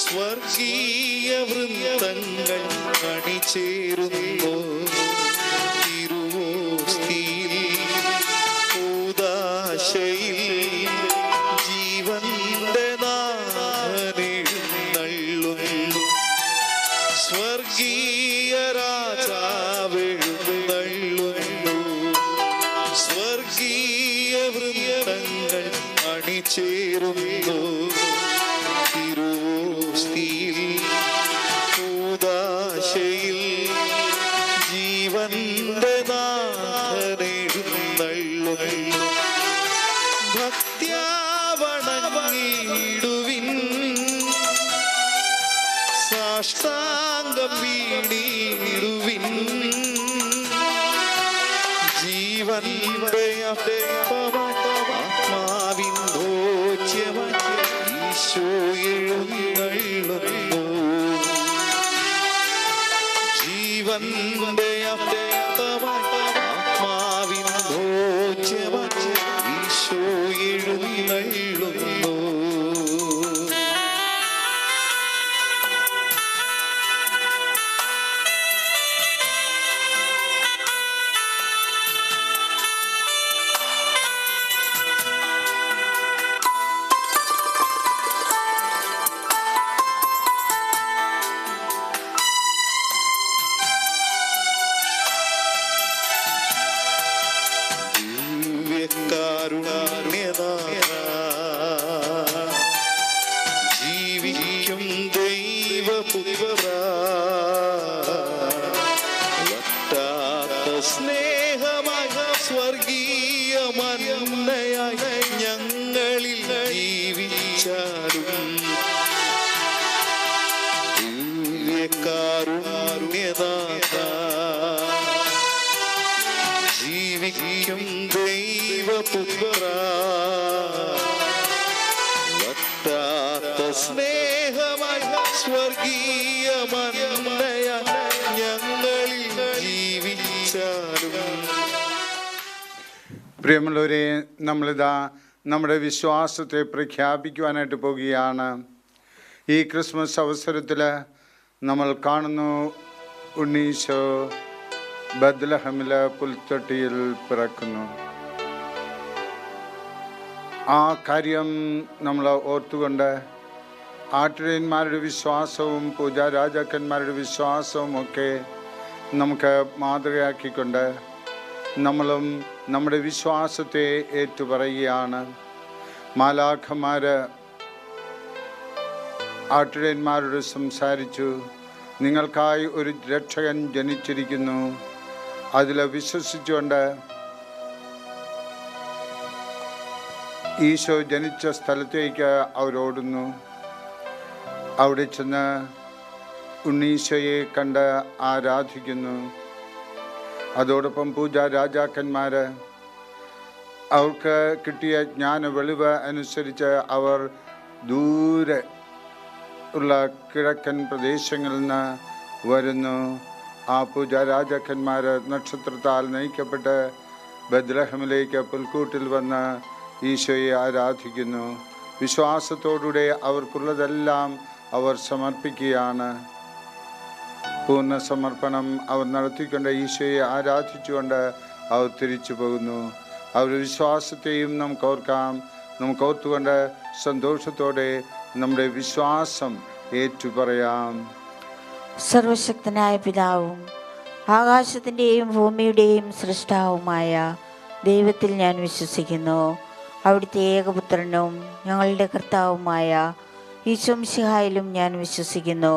സ്വർഗീയ വൃന്ദങ്ങൾ അണിചേരുന്നു അണിചേരുന്നു തിരുവോസ്തിയിൽ ഊദാശയിൽ ജീവന്റെ ഭക്ത്യാവണങ്ങിടുവിൻ. സാഷ്ടാംഗം വീണിടുവിൻ ജീവൻ ആത്മാവിൻ ഈശോ എഴുന്നള്ളുന്നു ജീവന്റെ ആത്മാവിൻ സ്നേഹമായ സ്വർഗീയ പ്രിയമുള്ളവരെ നമ്മളിതാ നമ്മുടെ വിശ്വാസത്തെ പ്രഖ്യാപിക്കുവാനായിട്ട് പോകുകയാണ്. ഈ ക്രിസ്മസ് അവസരത്തിൽ നമ്മൾ കാണുന്നു ഉണ്ണീശോ ബദ്ലഹമില പുൽത്തൊട്ടിയിൽ പിറക്കുന്നു. ആ കാര്യം നമ്മൾ ഓർത്തുകൊണ്ട് ആട്ടിടയന്മാരുടെ വിശ്വാസവും പൂജാരാജാക്കന്മാരുടെ വിശ്വാസവും ഒക്കെ നമുക്ക് മാതൃകയാക്കിക്കൊണ്ട് നമ്മളും നമ്മുടെ വിശ്വാസത്തെ ഏറ്റുപറയുകയാണ്. മാലാഖമാർ ആട്ടിടയന്മാരോട് സംസാരിച്ചു നിങ്ങൾക്കായി ഒരു രക്ഷകൻ ജനിച്ചിരിക്കുന്നു. അതിൽ വിശ്വസിച്ചുകൊണ്ട് ഈശോ ജനിച്ച സ്ഥലത്തേക്ക് അവരോടുന്നു അവിടെ ചെന്ന് ഉണ്ണീശോയെ കണ്ട് ആരാധിക്കുന്നു. അതോടൊപ്പം പൂജാ രാജാക്കന്മാർ അവർക്ക് കിട്ടിയ ജ്ഞാന വെളിവ് അനുസരിച്ച് അവർ ദൂരെ ഉള്ള കിഴക്കൻ പ്രദേശങ്ങളിൽ നിന്ന് വരുന്നു. ആ പൂജാ രാജാക്കന്മാർ നക്ഷത്രത്താൽ നയിക്കപ്പെട്ട് ബദ്രഹമിലേക്ക് പുൽക്കൂട്ടിൽ വന്ന് ഈശോയെ ആരാധിക്കുന്നു. വിശ്വാസത്തോടുകൂടെ അവർക്കുള്ളതെല്ലാം അവർ സമർപ്പിക്കുകയാണ്. പൂർണ സമർപ്പണം അവർ നടത്തിക്കൊണ്ട് ഈശോയെ ആരാധിച്ചുകൊണ്ട് അവർ തിരിച്ചു പോകുന്നു. അവരുടെ വിശ്വാസത്തെയും നമുക്ക് ഓർക്കാം നമുക്ക് ഓർത്തുകൊണ്ട് സന്തോഷത്തോടെ നമ്മുടെ വിശ്വാസം ഏറ്റുപറയാം. സർവശക്തനായ പിതാവും ആകാശത്തിന്റെയും ഭൂമിയുടെയും സൃഷ്ടാവുമായ ദൈവത്തിൽ ഞാൻ വിശ്വസിക്കുന്നു. അവിടുത്തെ ഏകപുത്രനും ഞങ്ങളുടെ കർത്താവുമായ ഈശോംശിഹായിലും ഞാൻ വിശ്വസിക്കുന്നു.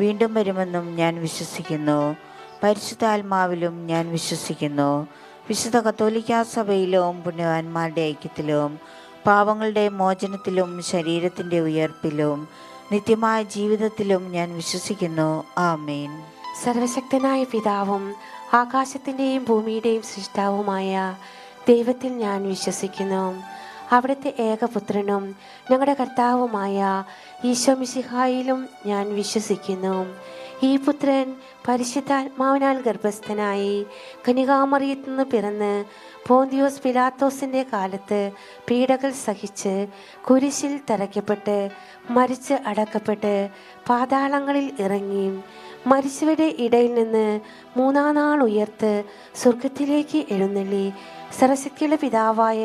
വീണ്ടും വരുമെന്നും ഞാൻ വിശ്വസിക്കുന്നു. പരിശുദ്ധാത്മാവിലും ഞാൻ വിശ്വസിക്കുന്നു. വിശുദ്ധ കത്തോലിക്കാ സഭയിലും പുണ്യവാന്മാരുടെ ഐക്യത്തിലും പാവങ്ങളുടെ മോചനത്തിലും ശരീരത്തിന്റെ ഉയർപ്പിലും നിത്യമായ ജീവിതത്തിലും ഞാൻ വിശ്വസിക്കുന്നു. ആമേൻ. സർവശക്തനായ പിതാവും ആകാശത്തിന്റെയും ഭൂമിയുടെയും സൃഷ്ടാവുമായ ദൈവത്തിൽ ഞാൻ വിശ്വസിക്കുന്നു. അവിടുത്തെ ഏകപുത്രനും ഞങ്ങളുടെ കർത്താവുമായ ഈശോമിശിഹായിലും ഞാൻ വിശ്വസിക്കുന്നു. ഈ പുത്രൻ പരിശുദ്ധാത്മാവിനാൽ ഗർഭസ്ഥനായി കനികാമറിയത്തു നിന്ന് പിറന്ന് പോന്തിയോസ് പിലാത്തോസിന്റെ കാലത്ത് പീഡകൾ സഹിച്ച് കുരിശിൽ തറയ്ക്കപ്പെട്ട് മരിച്ച് അടക്കപ്പെട്ട് പാതാളങ്ങളിൽ ഇറങ്ങി മരിച്ചവരുടെ ഇടയിൽ നിന്ന് മൂന്നാം നാൾ ഉയർത്ത് സ്വർഗത്തിലേക്ക് എഴുന്നള്ളി സരസ്വതിയുടെ പിതാവായ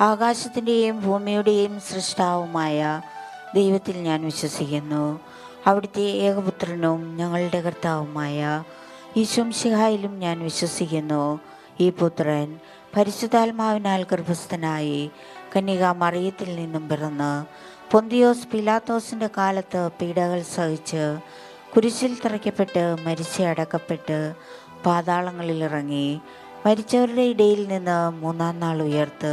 ആകാശത്തിന്റെയും ഭൂമിയുടെയും സൃഷ്ടാവുമായ ദൈവത്തിൽ ഞാൻ വിശ്വസിക്കുന്നു. അവിടുത്തെ ഏകപുത്രനും ഞങ്ങളുടെ കർത്താവുമായ ഈശ്വംശിഹായിലും ഞാൻ വിശ്വസിക്കുന്നു. ഈ പുത്രൻ പരിശുദ്ധാത്മാവിനാൽ ഗർഭസ്ഥനായി കന്യക മറിയത്തിൽ നിന്നും പിറന്ന് പൊന്തിയോസ് പിലാത്തോസിന്റെ കാലത്ത് പീഡകൾ സഹിച്ച് കുരിശിൽ തറയ്ക്കപ്പെട്ട് മരിച്ച് അടക്കപ്പെട്ട് പാതാളങ്ങളിൽ ഇറങ്ങി മരിച്ചവരുടെ ഇടയിൽ നിന്ന് മൂന്നാം നാൾ ഉയർത്ത്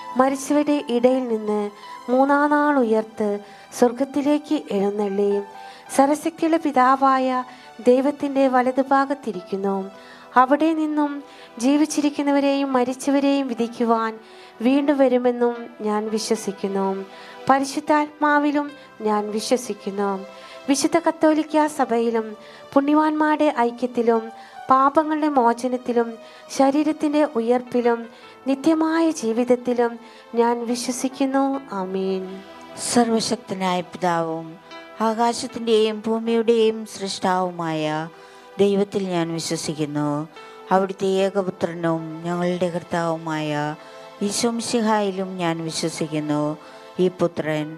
മരിച്ചവരുടെ ഇടയിൽ നിന്ന് മൂന്നാം നാൾ ഉയർത്ത് സ്വർഗത്തിലേക്ക് എഴുന്നള്ളി. സരസയ്ക്കുള്ള പിതാവായ ദൈവത്തിന്റെ വലതുഭാഗത്തിരിക്കുന്നു. അവിടെ നിന്നും ജീവിച്ചിരിക്കുന്നവരെയും മരിച്ചവരെയും വിധിക്കുവാൻ വീണ്ടും വരുമെന്നും ഞാൻ വിശ്വസിക്കുന്നു. പരിശുദ്ധാത്മാവിലും ഞാൻ വിശ്വസിക്കുന്നു. വിശുദ്ധ കത്തോലിക്ക സഭയിലും പുണ്യവാന്മാരുടെ ഐക്യത്തിലും പാപങ്ങളുടെ മോചനത്തിലും ശരീരത്തിന്റെ ഉയർപ്പിലും നിത്യമായ ജീവിതത്തിലും ഞാൻ വിശ്വസിക്കുന്നു. അമീൻ സർവശക്തനായ പിതാവും ആകാശത്തിന്റെയും ഭൂമിയുടെയും സൃഷ്ടാവുമായ ദൈവത്തിൽ ഞാൻ വിശ്വസിക്കുന്നു. അവിടുത്തെ ഏകപുത്രനും ഞങ്ങളുടെ കർത്താവുമായ ഈശോംശിഹായിലും ഞാൻ വിശ്വസിക്കുന്നു. ഈ പുത്രൻ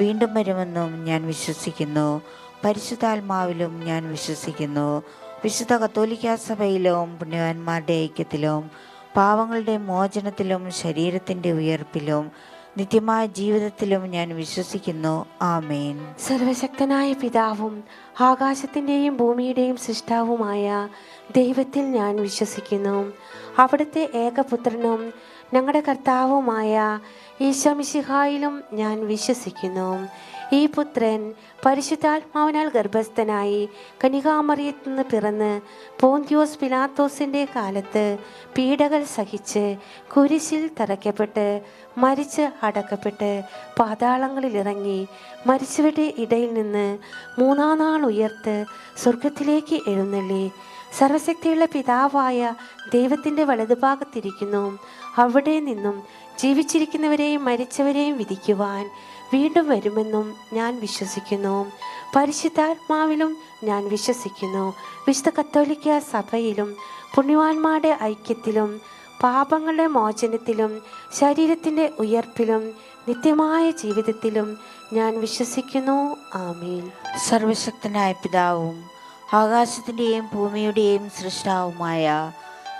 വീണ്ടും വരുമെന്നും ഞാൻ വിശ്വസിക്കുന്നു. പരിശുദ്ധാത്മാവിലും ഞാൻ വിശ്വസിക്കുന്നു. വിശുദ്ധ കത്തോലിക്ക സഭയിലും പുണ്യവാന്മാരുടെ ഐക്യത്തിലും പാവങ്ങളുടെ മോചനത്തിലും ശരീരത്തിന്റെ ഉയർപ്പിലും നിത്യമായ ജീവിതത്തിലും ഞാൻ വിശ്വസിക്കുന്നു. ആമേൻ. സർവശക്തനായ പിതാവും ആകാശത്തിന്റെയും ഭൂമിയുടെയും സൃഷ്ടാവുമായ ദൈവത്തിൽ ഞാൻ വിശ്വസിക്കുന്നു. അവിടുത്തെ ഏകപുത്രനും ഞങ്ങളുടെ കർത്താവുമായ ഈശോമിശിഹായിലും ഞാൻ വിശ്വസിക്കുന്നു. ഈ പുത്രൻ പരിശുദ്ധാത്മാവിനാൽ ഗർഭസ്ഥനായി കനികാമറിയത്തു നിന്ന് പിറന്ന് പോന്തിയോസ് പിലാത്തോസിന്റെ കാലത്ത് പീഡകൾ സഹിച്ച് കുരിശിൽ തറയ്ക്കപ്പെട്ട് മരിച്ച് അടക്കപ്പെട്ട് പാതാളങ്ങളിൽ ഇറങ്ങി മരിച്ചവരുടെ ഇടയിൽ നിന്ന് മൂന്നാം നാൾ ഉയർത്ത് സ്വർഗത്തിലേക്ക് എഴുന്നള്ളി. സർവശക്തിയുള്ള പിതാവായ ദൈവത്തിന്റെ വലതുഭാഗത്തിരിക്കുന്നു. അവിടെ നിന്നും ജീവിച്ചിരിക്കുന്നവരെയും മരിച്ചവരെയും വിധിക്കുവാൻ വീണ്ടും വരുമെന്നും ഞാൻ വിശ്വസിക്കുന്നു. പരിശുദ്ധാത്മാവിലും ഞാൻ വിശ്വസിക്കുന്നു. വിശുദ്ധ കത്തോലിക്ക സഭയിലും പുണ്യവാന്മാരുടെ ഐക്യത്തിലും പാപങ്ങളുടെ മോചനത്തിലും ശരീരത്തിന്റെ ഉയർപ്പിലും നിത്യമായ ജീവിതത്തിലും ഞാൻ വിശ്വസിക്കുന്നു. ആമീൻ. സർവശക്തനായ പിതാവും ആകാശത്തിന്റെയും ഭൂമിയുടെയും സൃഷ്ടാവുമായ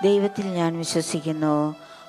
ദൈവത്തിൽ ഞാൻ വിശ്വസിക്കുന്നു.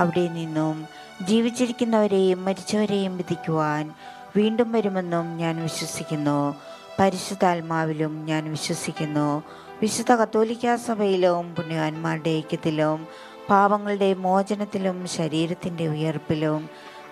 അവിടെ നിന്നും ജീവിച്ചിരിക്കുന്നവരെയും മരിച്ചവരെയും വിധിക്കുവാൻ വീണ്ടും വരുമെന്നും ഞാൻ വിശ്വസിക്കുന്നു. പരിശുദ്ധാത്മാവിലും ഞാൻ വിശ്വസിക്കുന്നു. വിശുദ്ധ കത്തോലിക്ക സഭയിലും പുണ്യവാന്മാരുടെ ഐക്യത്തിലും പാപങ്ങളുടെ മോചനത്തിലും ശരീരത്തിന്റെ ഉയർപ്പിലും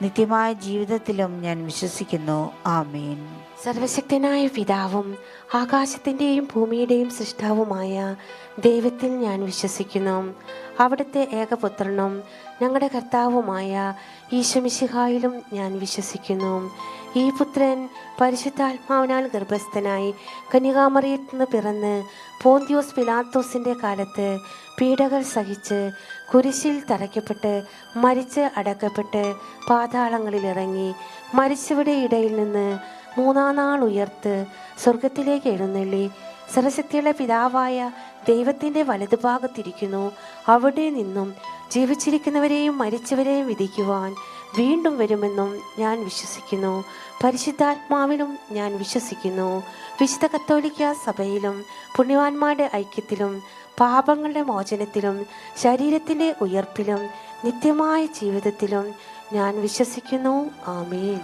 നിത്യമായ ജീവിതത്തിലും ഞാൻ വിശ്വസിക്കുന്നു. ആമേൻ. സർവശക്തനായ പിതാവും ആകാശത്തിന്റെയും ഭൂമിയുടെയും സൃഷ്ടാവുമായ ദൈവത്തിൽ ഞാൻ വിശ്വസിക്കുന്നു. അവിടുത്തെ ഏകപുത്രനും ഞങ്ങളുടെ കർത്താവുമായ ഈശമിശിഹായിലും ഞാൻ വിശ്വസിക്കുന്നു. ഈ പുത്രൻ പരിശുദ്ധാത്മാവിനാൽ ഗർഭസ്ഥനായി കന്യകാമറിയത്തിൽ നിന്ന് പിറന്ന് പോന്തിയോസ് പിലാത്തോസിന്റെ കാലത്ത് പീഡകൾ സഹിച്ച് കുരിശിൽ തറയ്ക്കപ്പെട്ട് മരിച്ച് അടക്കപ്പെട്ട് പാതാളങ്ങളിൽ ഇറങ്ങി മരിച്ചവരുടെ ഇടയിൽ നിന്ന് മൂന്നാം നാൾ ഉയർത്ത് സ്വർഗത്തിലേക്ക് എഴുന്നള്ളി. സരസ്വതിയുടെ പിതാവായ ദൈവത്തിന്റെ വലതുഭാഗത്തിരിക്കുന്നു. അവിടെ നിന്നും ജീവിച്ചിരിക്കുന്നവരെയും മരിച്ചവരെയും വിധിക്കുവാൻ വീണ്ടും വരുമെന്നും ഞാൻ വിശ്വസിക്കുന്നു. പരിശുദ്ധാത്മാവിലും ഞാൻ വിശ്വസിക്കുന്നു. വിശുദ്ധ കത്തോലിക്ക സഭയിലും പുണ്യവാന്മാരുടെ ഐക്യത്തിലും പാപങ്ങളുടെ മോചനത്തിലും ശരീരത്തിന്റെ ഉയർപ്പിലും നിത്യമായ ജീവിതത്തിലും ഞാൻ വിശ്വസിക്കുന്നു. ആമീൻ.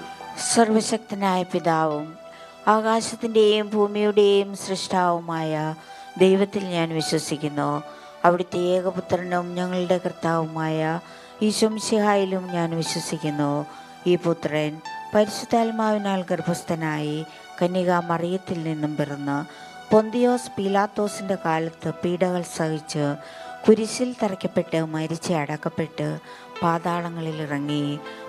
സർവശക്തനായ പിതാവും ആകാശത്തിന്റെയും ഭൂമിയുടെയും സൃഷ്ടാവുമായ ദൈവത്തിൽ ഞാൻ വിശ്വസിക്കുന്നു. അവിടുത്തെ ഏകപുത്രനും ഞങ്ങളുടെ കർത്താവുമായ ഈശംസിഹായിലും ഞാൻ വിശ്വസിക്കുന്നു. ഈ പുത്രൻ പരിശുദ്ധാത്മാവിനാൽ ഗർഭസ്ഥനായി കന്യക മറിയത്തിൽ നിന്നും പിറന്ന് പൊന്തിയോസ് പീലാത്തോസിന്റെ കാലത്ത് പീഡകൾ സഹിച്ച് കുരിശിൽ തറയ്ക്കപ്പെട്ട് മരിച്ച് അടക്കപ്പെട്ട് പാതാളങ്ങളിൽ ഇറങ്ങി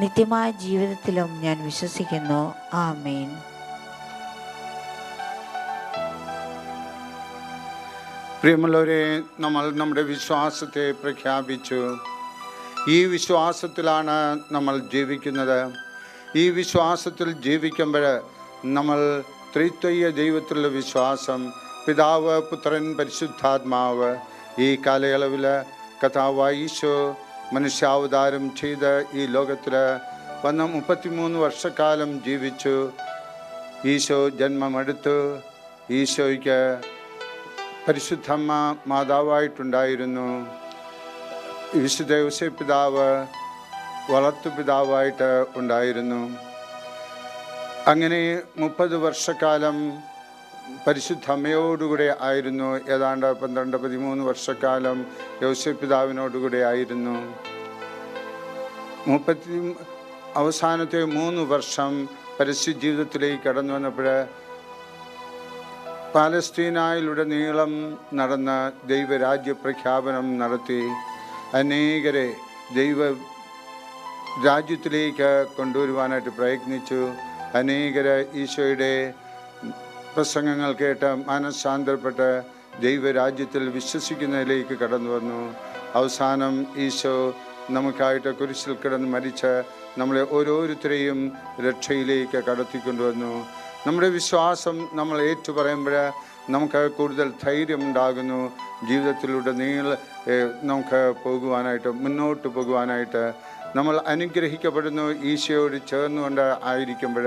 നിത്യമായ ജീവിതത്തിലും ഞാൻ വിശ്വസിക്കുന്നു. ആമേൻ. പ്രിയമുള്ളവരെ നമ്മൾ നമ്മുടെ വിശ്വാസത്തെ പ്രഖ്യാപിച്ചു. ഈ വിശ്വാസത്തിലാണ് നമ്മൾ ജീവിക്കുന്നത്. ഈ വിശ്വാസത്തിൽ ജീവിക്കുമ്പോൾ നമ്മൾ ത്രിത്വയ്യ ദൈവത്തിലുള്ള വിശ്വാസം പിതാവ് പുത്രൻ പരിശുദ്ധാത്മാവ് ഈ കാലയളവിൽ കഥാവായ ഈശോ മനുഷ്യാവതാരം ചെയ്ത് ഈ ലോകത്തിൽ വന്ന മുപ്പത്തിമൂന്ന് വർഷക്കാലം ജീവിച്ചു. ഈശോ ജന്മമെടുത്തു ഈശോയ്ക്ക് പരിശുദ്ധമ്മ മാതാവായിട്ടുണ്ടായിരുന്നു. വിശുദ്ധ പിതാവ് വളർത്തു പിതാവായിട്ട് ഉണ്ടായിരുന്നു. അങ്ങനെ മുപ്പത് വർഷക്കാലം പരിശുദ്ധ അമ്മയോടുകൂടെ ആയിരുന്നു ഏതാണ്ട് പന്ത്രണ്ട് പതിമൂന്ന് വർഷക്കാലം യോസഫ് പിതാവിനോടുകൂടെ ആയിരുന്നു. മുപ്പത്തി അവസാനത്തെ മൂന്ന് വർഷം പരസ്യ ജീവിതത്തിലേക്ക് കടന്നു വന്നപ്പോൾ പാലസ്തീനായിലുടനീളം നടന്ന ദൈവരാജ്യ പ്രഖ്യാപനം നടത്തി അനേകരെ ദൈവ രാജ്യത്തിലേക്ക് കൊണ്ടുവരുവാനായിട്ട് പ്രയത്നിച്ചു. അനേകരെ ഈശോയുടെ പ്രസംഗങ്ങൾ കേട്ട് മനഃശാന്തപ്പെട്ട് ദൈവരാജ്യത്തിൽ വിശ്വസിക്കുന്നതിലേക്ക് കടന്നു വന്നു. അവസാനം ഈശോ നമുക്കായിട്ട് കുരിശിൽ കിടന്ന് മരിച്ച് നമ്മളെ ഓരോരുത്തരെയും രക്ഷയിലേക്ക് കടത്തിക്കൊണ്ടുവന്നു. നമ്മുടെ വിശ്വാസം നമ്മൾ ഏറ്റുപറയുമ്പോൾ നമുക്ക് കൂടുതൽ ധൈര്യം ഉണ്ടാകുന്നു. ജീവിതത്തിലൂടെ നീള നമുക്ക് പോകുവാനായിട്ട് മുന്നോട്ട് പോകുവാനായിട്ട് നമ്മൾ അനുഗ്രഹിക്കപ്പെടുന്നു. ഈശോയോട് ചേർന്നുകൊണ്ട് ആയിരിക്കുമ്പോൾ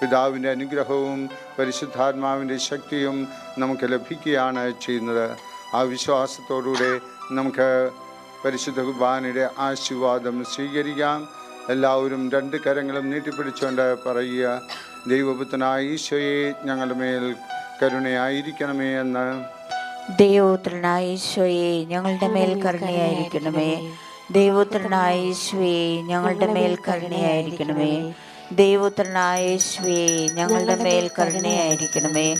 പിതാവിന്റെ അനുഗ്രഹവും പരിശുദ്ധാത്മാവിന്റെ ശക്തിയും നമുക്ക് ലഭിക്കുകയാണ് ചെയ്യുന്നത്. ആ വിശ്വാസത്തോടുകൂടെ നമുക്ക് പരിശുദ്ധ കുർബാനയുടെ ആശീർവാദം സ്വീകരിക്കാം. എല്ലാവരും രണ്ട് കരങ്ങളും നീട്ടിപ്പിടിച്ചുകൊണ്ട് പറയുക ദൈവപുത്രനായ ഈശോയെ ഞങ്ങളുടെ മേൽ കരുണയായിരിക്കണമേ എന്ന്. ദൈവപുത്രനായ ഈശോയെ ഞങ്ങളുടെ മേൽ കരുണയായിരിക്കണമേ. ദൈവപുത്രനായ ഈശോയെ ഞങ്ങളുടെ മേൽ കരുണയായിരിക്കണമേ. ദൈവപുത്രനായ യേശുവേ ഞങ്ങളുടെ മേൽ കരുണയായിരിക്കണമേ.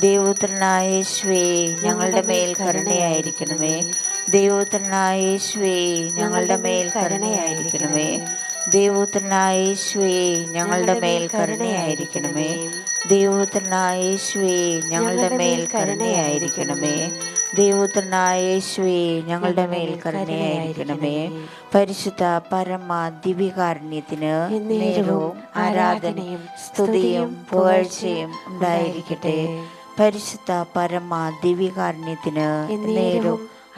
ദൈവപുത്രനായ യേശുവേ ഞങ്ങളുടെ മേൽ കരുണയായിരിക്കണമേ. ദൈവപുത്രനായ യേശുവേ ഞങ്ങളുടെ മേൽ കരുണയായിരിക്കണമേ. ദൈവപുത്രനായ യേശുവേ ഞങ്ങളുടെ മേൽ കരുണയായിരിക്കണമേ. ദൈവപുത്രനായ യേശുവേ ഞങ്ങളുടെ മേൽ കരുണയായിരിക്കണമേ. ദൈവപുത്രനായ യേശുവേ ഞങ്ങളുടെ മേൽ കരുണയായിരിക്കണമേ. പരിശുദ്ധ പരമ ദിവ്യകാരുണ്യത്തിന് നേരവും ആരാധനയും സ്തുതിയും പുകഴ്ചയും ഉണ്ടായിരിക്കട്ടെ. പരിശുദ്ധ പരമ ദിവ്യകാരുണ്യത്തിന് നേരവും